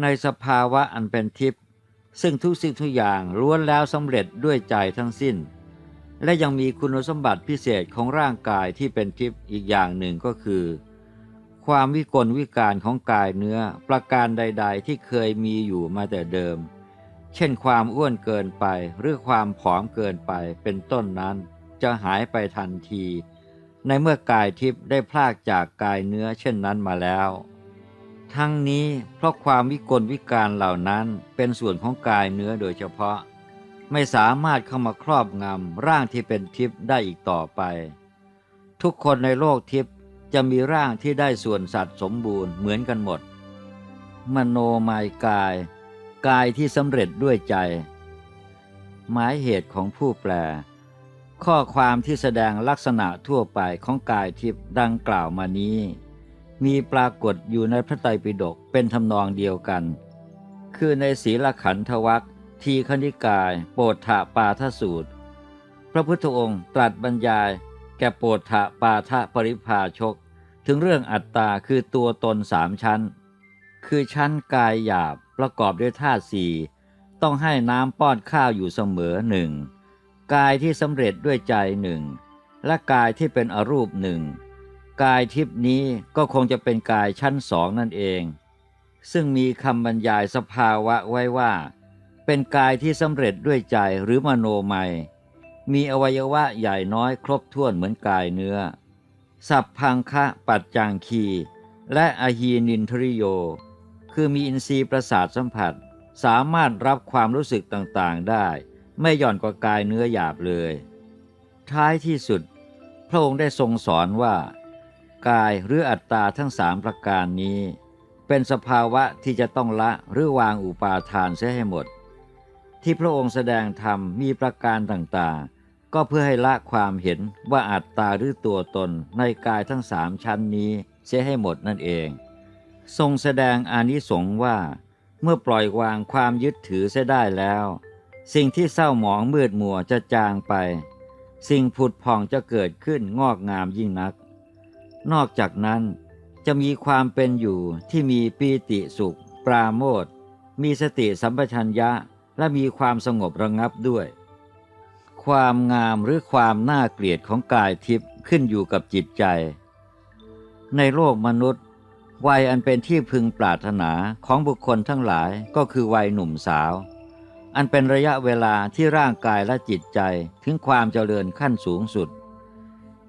ในสภาวะอันเป็นทิพย์ซึ่งทุกสิ่งทุกอย่างล้วนแล้วสำเร็จด้วยใจทั้งสิ้น และยังมีคุณสมบัติพิเศษของร่างกายที่เป็นทิพย์อีกอย่างหนึ่งก็คือ ความวิกลวิการของกายเนื้อประการใด ๆ ที่เคยมีอยู่มาแต่เดิม เช่นความอ้วนเกินไปหรือความผอมเกินไปเป็นต้นนั้น จะหายไปทันที ในเมื่อกายทิพย์ได้พลากจากกายเนื้อเช่นนั้นมาแล้ว ทั้งนี้เพราะความวิกลวิการเหล่านั้นเป็นส่วนของกายเนื้อโดยเฉพาะ ไม่สามารถเข้ามาครอบงำร่างที่เป็นทิพย์ได้อีกต่อไป ทุกคนในโลกทิพย์จะมีร่างที่ได้ส่วนสัตว์สมบูรณ์เหมือนกันหมด มโนมายกาย กายที่สำเร็จด้วยใจ หมายเหตุของผู้แปล ข้อความที่แสดงลักษณะทั่วไปของกายทิพย์ดังกล่าวมานี้ มีปรากฏอยู่ในพระไตรปิฎกเป็นทำนองเดียวกัน คือในศีลขันธวัคทีคณิกาย โปรถะปาทสูตร พระพุทธองค์ตรัสบรรยาย แก่โปรถะปาทะปริภาชก ถึงเรื่องอัตตาคือตัวตนสามชั้น คือชั้นกายหยาบประกอบด้วยธาตุสี่ต้องให้น้ำป้อนข้าวอยู่เสมอหนึ่งกายที่สำเร็จด้วยใจหนึ่งและกายที่เป็นอรูปหนึ่ง กายทิพนี้ก็คงจะเป็นกายชั้นสองนั่นเอง ซึ่งมีคำบรรยายสภาวะไว้ว่า เป็นกายที่สำเร็จด้วยใจหรือมโนมัย มีอวัยวะใหญ่น้อยครบถ้วนเหมือนกายเนื้อ สัพพังคะปัจจังคี และอหีนินทริโย คือมีอินทรีย์ประสาทสัมผัส สามารถรับความรู้สึกต่างๆได้ ไม่หย่อนกว่ากายเนื้อหยาบเลย ท้ายที่สุด พระองค์ได้ทรงสอนว่า กายหรืออัตตาทั้งสามประการนี้ เป็นสภาวะที่จะต้องละหรือวางอุปาทานเสียให้หมด ที่พระองค์แสดงธรรมมีประการต่างๆ ก็เพื่อให้ละความเห็นว่าอัตตาหรือตัวตนในกายทั้งสามชั้นนี้เสียให้หมดนั่นเอง ทรงแสดงอานิสงส์ว่า เมื่อปล่อยวางความยึดถือเสียได้แล้ว สิ่งที่เศร้าหมองมืดมัวจะจางไป สิ่งผุดผ่องจะเกิดขึ้นงอกงามยิ่งนัก นอกจากนั้นจะมีความเป็นอยู่ที่มีปีติสุข ปราโมทมีสติสัมปชัญญะและมีความสงบระงับด้วย ความงามหรือความน่าเกลียดของกายทิพย์ขึ้นอยู่กับจิตใจ ในโลกมนุษย์ วัยอันเป็นที่พึงปรารถนาของบุคคลทั้งหลายก็คือวัยหนุ่มสาว อันเป็นระยะเวลาที่ร่างกายและจิตใจถึงความเจริญขั้นสูงสุด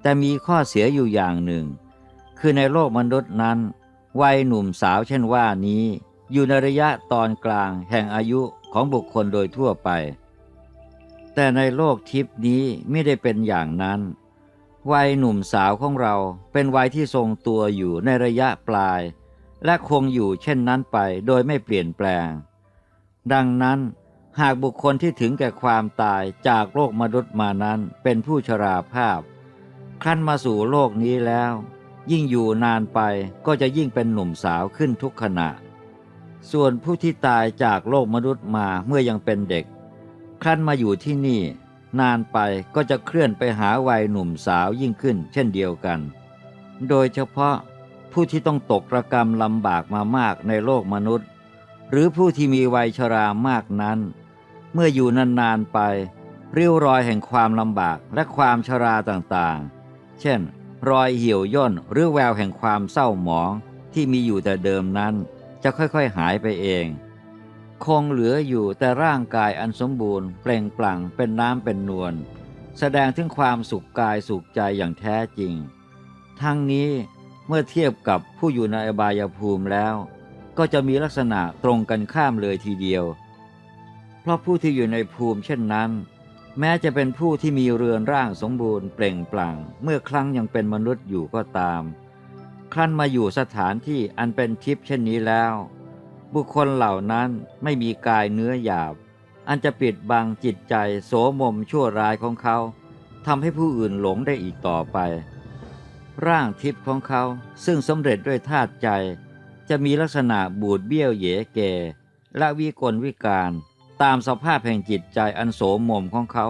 แต่มีข้อเสียอยู่อย่างหนึ่ง คือในโลกมนุษย์นั้น วัยหนุ่มสาวเช่นว่านี้ อยู่ในระยะตอนกลางแห่งอายุของบุคคลโดยทั่วไป แต่ในโลกทิพนี้ไม่ได้เป็นอย่างนั้น วัยหนุ่มสาวของเราเป็นวัยที่ทรงตัวอยู่ในระยะปลาย และคงอยู่เช่นนั้นไปโดยไม่เปลี่ยนแปลง ดังนั้นหากบุคคลที่ถึงแก่ความตายจากโลกมนุษย์มานั้นเป็นผู้ชราภาพครั้นมาสู่โลกนี้แล้ว ยิ่งอยู่นานไปก็จะยิ่งเป็นหนุ่มสาวขึ้นทุกขณะ ส่วนผู้ที่ตายจากโลกมนุษย์มาเมื่อยังเป็นเด็ก ครั้นมาอยู่ที่นี่ นานไปก็จะเคลื่อนไปหาวัยหนุ่มสาวยิ่งขึ้น เช่นเดียวกัน โดยเฉพาะผู้ที่ต้องตกระกรรมลำบากมามากในโลกมนุษย์ หรือผู้ที่มีวัยชรามากนั้น เมื่ออยู่นานๆไปริ้วรอยแห่งความลำบากและความชราต่างๆ เช่น รอยเหี่ยวย่นหรือแววแห่งความเศร้าหมองที่มีอยู่แต่เดิมนั้น จะค่อยๆหายไปเอง คงเหลืออยู่แต่ร่างกายอันสมบูรณ์ เปล่งปลั่งเป็นน้ำเป็นนวลแสดงถึงความสุขกายสุขใจอย่างแท้จริง ทั้งนี้เมื่อเทียบกับผู้อยู่ในอบายภูมิแล้ว ก็จะมีลักษณะตรงกันข้ามเลยทีเดียว เพราะผู้ที่อยู่ในภูมิเช่นนั้น แม้จะเป็นผู้ที่มีเรือนร่างสมบูรณ์เปล่งปลั่งเมื่อครั้งยังเป็นมนุษย์อยู่ก็ตาม ครั้นมาอยู่สถานที่อันเป็นทิพย์เช่นนี้แล้ว บุคคลเหล่านั้นไม่มีกายเนื้อหยาบ อันจะปิดบังจิตใจโสมมชั่วร้ายของเขาทำให้ผู้อื่นหลงได้อีกต่อไป ร่างทิพย์ของเขาซึ่งสำเร็จด้วยธาตุใจ จะมีลักษณะบูดเบี้ยวเหยเกและวิกลวิการ ตามสภาพแห่งจิตใจอันโสมมของเขา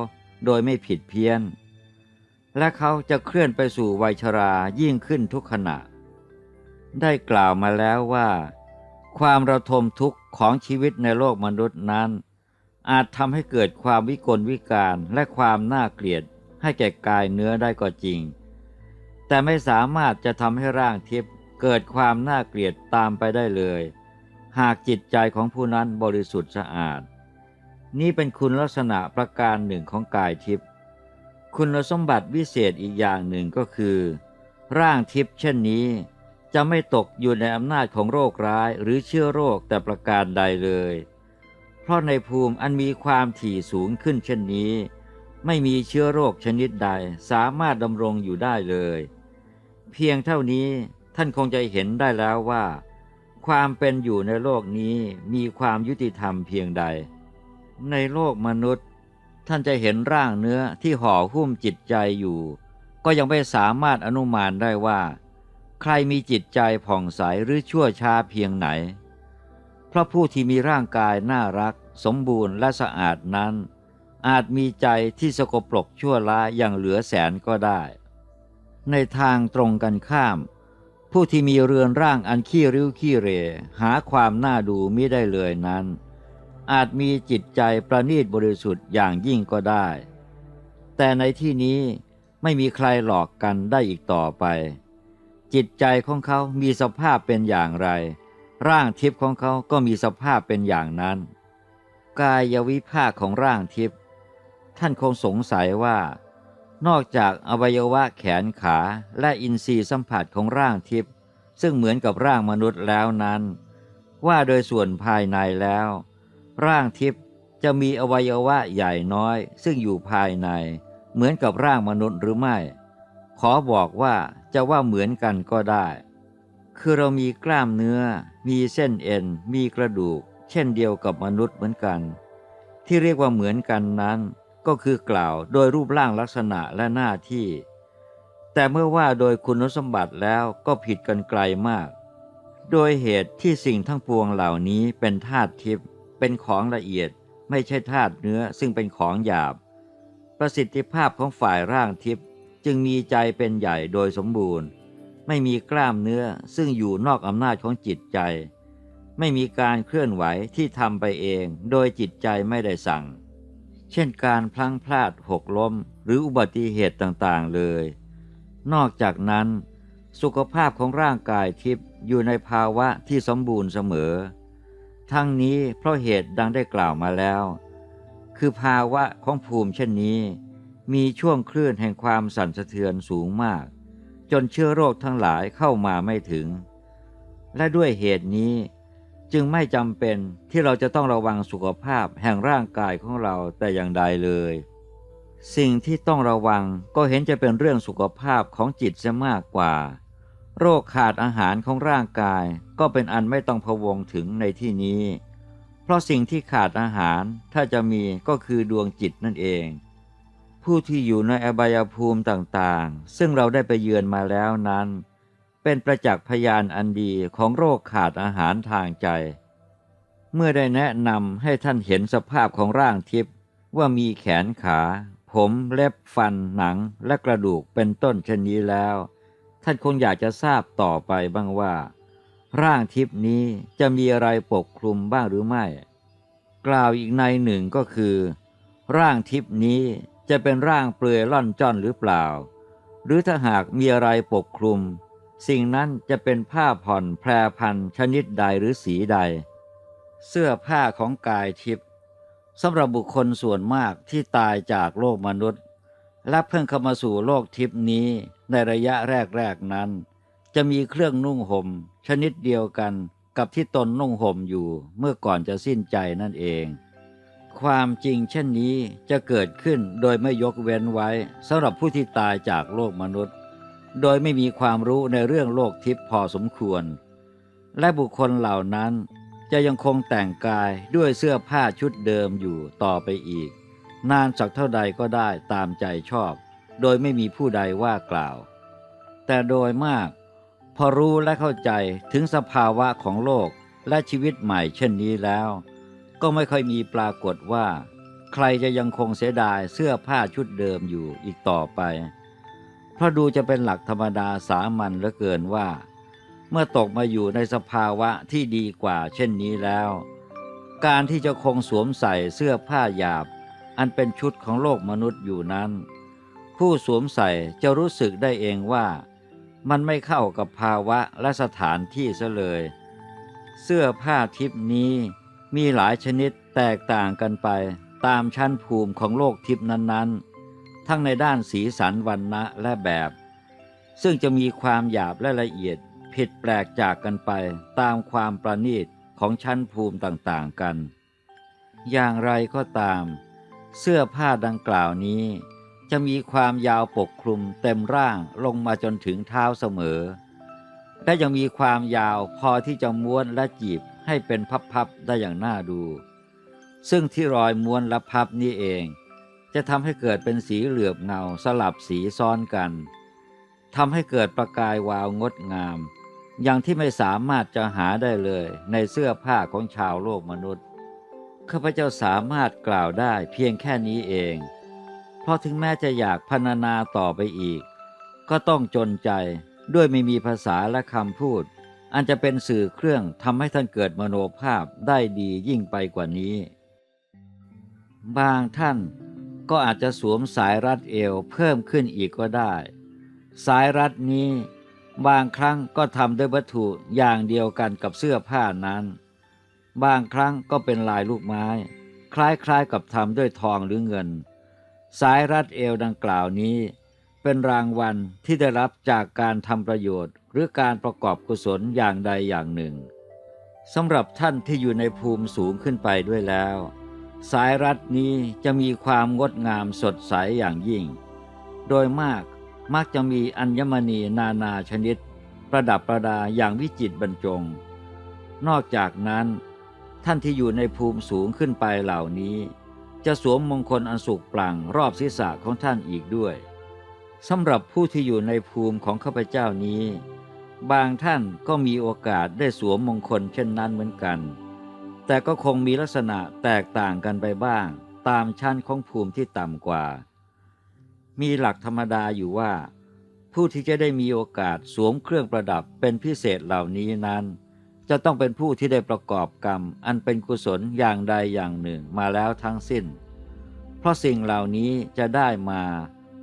โดยไม่ผิดเพี้ยน และเขาจะเคลื่อนไปสู่วัยชรายิ่งขึ้นทุกขณะ ได้กล่าวมาแล้วว่า ความระทมทุกข์ของชีวิตในโลกมนุษย์นั้น อาจทำให้เกิดความวิกลวิการและความน่าเกลียดให้แก่กายเนื้อได้ก็จริง แต่ไม่สามารถจะทำให้ร่างทิพย์เกิดความน่าเกลียดตามไปได้เลย หากจิตใจของผู้นั้นบริสุทธิ์สะอาด นี่เป็นคุณลักษณะประการหนึ่งของกายทิพย์คุณสมบัติวิเศษอีกอย่างหนึ่งก็คือ ร่างทิพย์เช่นนี้ จะไม่ตกอยู่ในอำนาจของโรคร้ายหรือเชื้อโรคแต่ประการใดเลย เพราะในภูมิอันมีความถี่สูงขึ้นเช่นนี้ ไม่มีเชื้อโรคชนิดใดสามารถดำรงอยู่ได้เลย เพียงเท่านี้ท่านคงจะเห็นได้แล้วว่า ความเป็นอยู่ในโลกนี้มีความยุติธรรมเพียงใด ในโลกมนุษย์ ท่านจะเห็นร่างเนื้อที่ห่อหุ้มจิตใจอยู่ ก็ยังไม่สามารถอนุมานได้ว่า ใครมีจิตใจผ่องใสหรือชั่วช้าเพียงไหน เพราะผู้ที่มีร่างกายน่ารัก สมบูรณ์และสะอาดนั้น อาจมีใจที่สกปรกชั่วร้ายอย่างเหลือแสนก็ได้ ในทางตรงกันข้าม ผู้ที่มีเรือนร่างอันขี้ริ้วขี้เร หาความน่าดูมิได้เลยนั้น อาจมีจิตใจประณีตบริสุทธิ์อย่างยิ่งก็ได้ แต่ในที่นี้ไม่มีใครหลอกกันได้อีกต่อไป จิตใจของเขามีสภาพเป็นอย่างไร ร่างทิพย์ของเขาก็มีสภาพเป็นอย่างนั้น กายวิภาคของร่างทิพย์ท่านคงสงสัยว่า นอกจากอวัยวะแขนขาและอินทรีย์สัมผัสของร่างทิพย์ซึ่งเหมือนกับร่างมนุษย์แล้วนั้น ว่าโดยส่วนภายในแล้ว ร่างทิพย์จะมีอวัยวะใหญ่น้อย ซึ่งอยู่ภายใน เหมือนกับร่างมนุษย์หรือไม่ ขอบอกว่าจะว่าเหมือนกันก็ได้ คือเรามีกล้ามเนื้อ มีเส้นเอ็น มีกระดูก เช่นเดียวกับมนุษย์เหมือนกัน ที่เรียกว่าเหมือนกันนั้น ก็คือกล่าวโดยรูปร่างลักษณะและหน้าที่ แต่เมื่อว่าโดยคุณสมบัติแล้วก็ผิดกันไกลมาก โดยเหตุที่สิ่งทั้งปวงเหล่านี้เป็นธาตุทิพย์ เป็นของละเอียดไม่ใช่ธาตุเนื้อซึ่งเป็นของหยาบ ประสิทธิภาพของฝ่ายร่างทิพย์จึงมีใจเป็นใหญ่โดยสมบูรณ์ ไม่มีกล้ามเนื้อซึ่งอยู่นอกอำนาจของจิตใจ ไม่มีการเคลื่อนไหวที่ทำไปเองโดยจิตใจไม่ได้สั่ง เช่นการพลั้งพลาดหกล้ม หรืออุบัติเหตุต่างๆเลย นอกจากนั้น สุขภาพของร่างกายทิพย์อยู่ในภาวะที่สมบูรณ์เสมอ ทั้งนี้เพราะเหตุดังได้กล่าวมาแล้ว คือภาวะของภูมิเช่นนี้ มีช่วงคลื่นแห่งความสั่นสะเทือนสูงมาก จนเชื้อโรคทั้งหลายเข้ามาไม่ถึง และด้วยเหตุนี้จึงไม่จำเป็นที่เราจะต้องระวังสุขภาพแห่งร่างกายของเราแต่อย่างใดเลย สิ่งที่ต้องระวังก็เห็นจะเป็นเรื่องสุขภาพของจิตซะมากกว่า โรคขาดอาหารของร่างกายก็เป็นอันไม่ต้องพะวงถึงในที่นี้ เพราะสิ่งที่ขาดอาหารถ้าจะมีก็คือดวงจิตนั่นเอง ผู้ที่อยู่ในอบายภูมิต่างๆ ซึ่งเราได้ไปเยือนมาแล้วนั้น เป็นประจักษ์พยานอันดีของโรคขาดอาหารทางใจ เมื่อได้แนะนำให้ท่านเห็นสภาพของร่างทิพย์ว่ามีแขนขา ผมเล็บฟันหนังและกระดูกเป็นต้นเช่นนี้แล้ว ท่านคงอยากจะทราบต่อไปบ้างว่า ร่างทิพนี้จะมีอะไรปกคลุมบ้างหรือไม่ กล่าวอีกในหนึ่งก็คือ ร่างทิพนี้จะเป็นร่างเปลือยล่อนจ้อนหรือเปล่า หรือถ้าหากมีอะไรปกคลุม สิ่งนั้นจะเป็นผ้าผ่อนแพรพันชนิดใดหรือสีใด เสื้อผ้าของกายทิพย์สำหรับบุคคลส่วนมากที่ตายจากโลกมนุษย์ และเพิ่งเข้ามาสู่โลกทิพนี้ ในระยะแรกๆนั้น จะมีเครื่องนุ่งห่มชนิดเดียวกันกับที่ตนนุ่งห่มอยู่เมื่อก่อนจะสิ้นใจนั่นเอง ความจริงเช่นนี้จะเกิดขึ้นโดยไม่ยกเว้นไว้สำหรับผู้ที่ตายจากโลกมนุษย์ โดยไม่มีความรู้ในเรื่องโลกทิพย์พอสมควร และบุคคลเหล่านั้นจะยังคงแต่งกายด้วยเสื้อผ้าชุดเดิมอยู่ต่อไปอีก นานสักเท่าใดก็ได้ตามใจชอบ โดยไม่มีผู้ใดว่ากล่าว แต่โดยมาก พอรู้และเข้าใจถึงสภาวะของโลกและชีวิตใหม่เช่นนี้แล้ว ก็ไม่ค่อยมีปรากฏว่า ใครจะยังคงเสียดายเสื้อผ้าชุดเดิมอยู่อีกต่อไป เพราะดูจะเป็นหลักธรรมดาสามัญเหลือเกินว่า เมื่อตกมาอยู่ในสภาวะที่ดีกว่าเช่นนี้แล้ว การที่จะคงสวมใส่เสื้อผ้าหยาบ อันเป็นชุดของโลกมนุษย์อยู่นั้น ผู้สวมใส่จะรู้สึกได้เองว่า มันไม่เข้ากับภาวะและสถานที่ซะเลย เสื้อผ้าทิพนี้มีหลายชนิดแตกต่างกันไปตามชั้นภูมิของโลกทิพนั้นๆ ทั้งในด้านสีสันวันนะและแบบ ซึ่งจะมีความหยาบและละเอียดผิดแปลกจากกันไปตามความประณีตของชั้นภูมิต่างๆกัน อย่างไรก็ตาม เสื้อผ้าดังกล่าวนี้ จะมีความยาวปกคลุมเต็มร่างลงมาจนถึงเท้าเสมอ และยังมีความยาวพอที่จะม้วนและจีบให้เป็นพับๆได้อย่างน่าดู ซึ่งที่รอยม้วนและพับนี้เอง จะทำให้เกิดเป็นสีเหลือบเงาสลับสีซ้อนกันทำให้เกิดประกายวาวงดงาม อย่างที่ไม่สามารถจะหาได้เลยในเสื้อผ้าของชาวโลกมนุษย์ข้าพเจ้าสามารถกล่าวได้เพียงแค่นี้เอง เพราะถึงแม้จะอยากพรรณนาต่อไปอีก ก็ต้องจนใจด้วยไม่มีภาษาและคำพูด อันจะเป็นสื่อเครื่องทำให้ท่านเกิดมโนภาพได้ดียิ่งไปกว่านี้ บางท่านก็อาจจะสวมสายรัดเอวเพิ่มขึ้นอีกก็ได้ สายรัดนี้บางครั้งก็ทำด้วยวัตถุอย่างเดียวกันกับเสื้อผ้านั้น บางครั้งก็เป็นลายลูกไม้ คล้ายๆกับทำด้วยทองหรือเงิน สายรัดเอวดังกล่าวนี้ เป็นรางวัลที่ได้รับจากการทำประโยชน์ หรือการประกอบกุศลอย่างใดอย่างหนึ่งสำหรับท่านที่อยู่ในภูมิสูงขึ้นไปด้วยแล้ว สายรัดนี้จะมีความงดงามสดใสอย่างยิ่ง โดยมากมักจะมีอัญมณีนานาชนิด ประดับประดาอย่างวิจิตรบรรจง นอกจากนั้น ท่านที่อยู่ในภูมิสูงขึ้นไปเหล่านี้ จะสวมมงคลอันสุกปลังรอบศีรษะของท่านอีกด้วยสำหรับผู้ที่อยู่ในภูมิของข้าพเจ้านี้ บางท่านก็มีโอกาสได้สวมมงคลเช่นนั้นเหมือนกัน แต่ก็คงมีลักษณะแตกต่างกันไปบ้าง ตามชั้นของภูมิที่ต่ำกว่า มีหลักธรรมดาอยู่ว่า ผู้ที่จะได้มีโอกาสสวมเครื่องประดับเป็นพิเศษเหล่านี้นั้น จะต้องเป็นผู้ที่ได้ประกอบกรรม อันเป็นกุศลอย่างใดอย่างหนึ่งมาแล้วทั้งสิ้น เพราะสิ่งเหล่านี้จะได้มา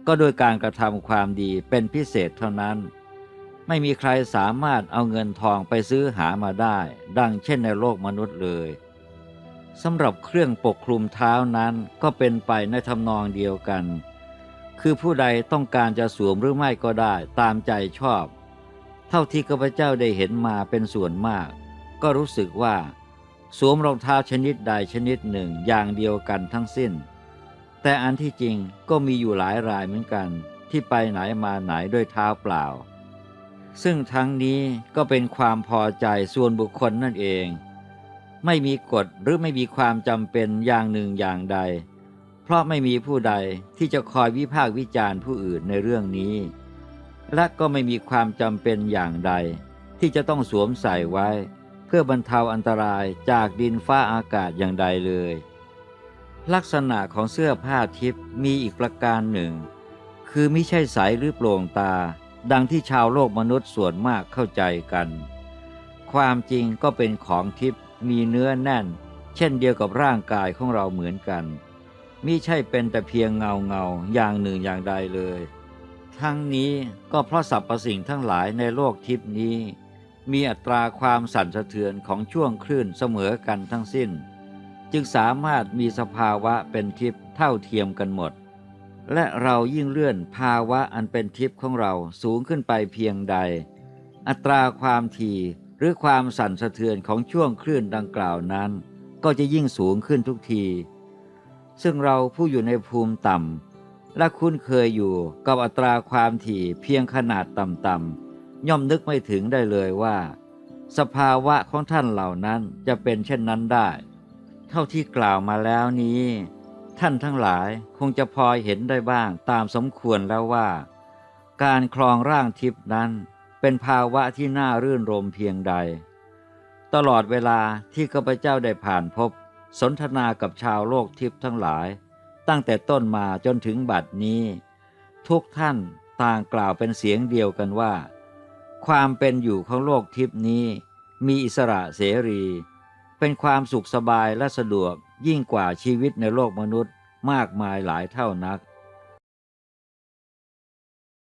ก็โดยการกระทำความดีเป็นพิเศษเท่านั้น ไม่มีใครสามารถเอาเงินทองไปซื้อหามาได้ ดังเช่นในโลกมนุษย์เลยสำหรับเครื่องปกคลุมเท้านั้นก็เป็นไปในทำนองเดียวกัน คือผู้ใดต้องการจะสวมหรือไม่ก็ได้ตามใจชอบ เท่าที่ข้าพเจ้าได้เห็นมาเป็นส่วนมาก ก็รู้สึกว่า สวมรองเท้าชนิดใดชนิดหนึ่งอย่างเดียวกันทั้งสิ้น แต่อันที่จริงก็มีอยู่หลายรายเหมือนกัน ที่ไปไหนมาไหนด้วยเท้าเปล่า ซึ่งทั้งนี้ก็เป็นความพอใจส่วนบุคคลนั่นเอง ไม่มีกฎหรือไม่มีความจำเป็นอย่างหนึ่งอย่างใด เพราะไม่มีผู้ใดที่จะคอยวิพากษ์วิจารณ์ผู้อื่นในเรื่องนี้ และก็ไม่มีความจำเป็นอย่างใด ที่จะต้องสวมใส่ไว้ เพื่อบรรเทาอันตรายจากดินฟ้าอากาศอย่างใดเลย ลักษณะของเสื้อผ้าทิพย์มีอีกประการหนึ่ง คือไม่ใช่ใสหรือโปร่งตา ดังที่ชาวโลกมนุษย์ส่วนมากเข้าใจกัน ความจริงก็เป็นของทิพย์มีเนื้อแน่น เช่นเดียวกับร่างกายของเราเหมือนกันมิใช่เป็นแต่เพียงเงาเงาอย่างหนึ่งอย่างใดเลย ทั้งนี้ก็เพราะสรรพสิ่งทั้งหลายในโลกทิพนี้ มีอัตราความสั่นสะเทือนของช่วงคลื่นเสมอกันทั้งสิ้น จึงสามารถมีสภาวะเป็นทิพย์เท่าเทียมกันหมด และเรายิ่งเลื่อนภาวะอันเป็นทิพย์ของเราสูงขึ้นไปเพียงใด อัตราความถี่หรือความสั่นสะเทือนของช่วงคลื่นดังกล่าวนั้น ก็จะยิ่งสูงขึ้นทุกที ซึ่งเราผู้อยู่ในภูมิต่ำ และคุ้นเคยอยู่กับอัตราความถี่เพียงขนาดต่ำๆย่อมนึกไม่ถึงได้เลยว่า สภาวะของท่านเหล่านั้นจะเป็นเช่นนั้นได้ เท่าที่กล่าวมาแล้วนี้ ท่านทั้งหลายคงจะพอเห็นได้บ้างตามสมควรแล้วว่า การครองร่างทิพย์นั้นเป็นภาวะที่น่ารื่นรมเพียงใด ตลอดเวลาที่ข้าพเจ้าได้ผ่านพบ สนทนากับชาวโลกทิพย์ทั้งหลาย ตั้งแต่ต้นมาจนถึงบัดนี้ ทุกท่านต่างกล่าวเป็นเสียงเดียวกันว่า ความเป็นอยู่ของโลกทิพย์นี้ มีอิสระเสรี เป็นความสุขสบายและสะดวกยิ่งกว่าชีวิตในโลกมนุษย์มากมายหลายเท่านัก